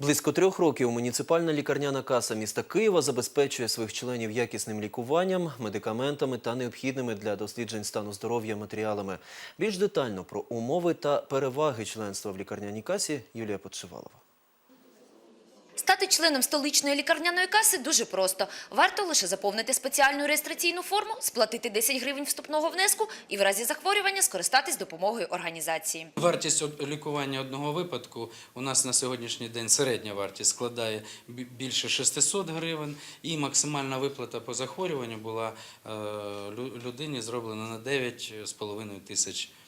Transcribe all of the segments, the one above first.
Близько трьох років муніципальна лікарняна каса міста Києва забезпечує своїх членів якісним лікуванням, медикаментами та необхідними для досліджень стану здоров'я матеріалами. Більш детально про умови та переваги членства в лікарняній касі Юлія Подшивалова. Стати членом столичної лікарняної каси дуже просто. Варто лише заповнити спеціальну реєстраційну форму, сплатити 10 гривень вступного внеску і в разі захворювання скористатись допомогою організації. Вартість лікування одного випадку у нас на сьогоднішній день середня вартість складає більше 600 гривень, і максимальна виплата по захворюванню була е, лю- людині зроблена на 9,5 тисяч гривень.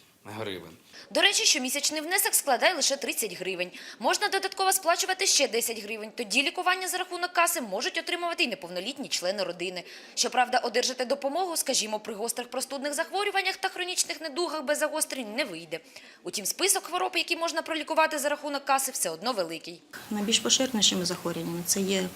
До речі, щомісячний внесок складає лише 30 гривень. Можна додатково сплачувати ще 10 гривень. Тоді лікування за рахунок каси можуть отримувати й неповнолітні члени родини. Щоправда, одержати допомогу, скажімо, при гострих простудних захворюваннях та хронічних недугах без загострень не вийде. Утім, список хвороб, які можна пролікувати за рахунок каси, все одно великий. Найбільш поширенішими захворюваннями це є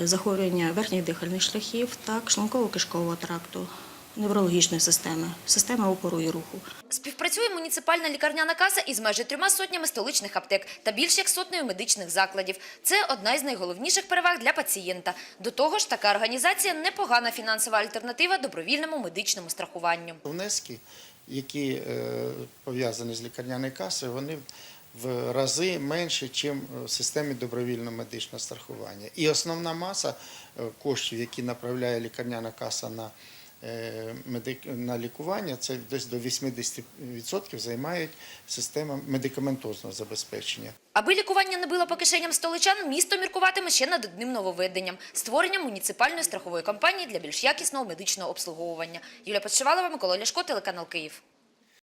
е, захворювання верхніх дихальних шляхів, так, шлунково-кишкового тракту, неврологічної системи, системи опору і руху. Співпрацює муніципальна лікарняна каса із майже трьома сотнями столичних аптек та більш як сотнею медичних закладів. Це одна із найголовніших переваг для пацієнта. До того ж, така організація непогана фінансова альтернатива добровільному медичному страхуванню. Внески, які е, пов'язані з лікарняною касою, вони в рази менше, ніж в системі добровільного медичного страхування. І основна маса е, коштів, які направляє лікарняна каса на, на лікування, це десь до 80% займають система медикаментозного забезпечення. Аби лікування не було по кишеням столичан, місто міркуватиме ще над одним нововведенням – створенням муніципальної страхової компанії для більш якісного медичного обслуговування. Юлія Подшивалова, Микола Ляшко, телеканал Київ.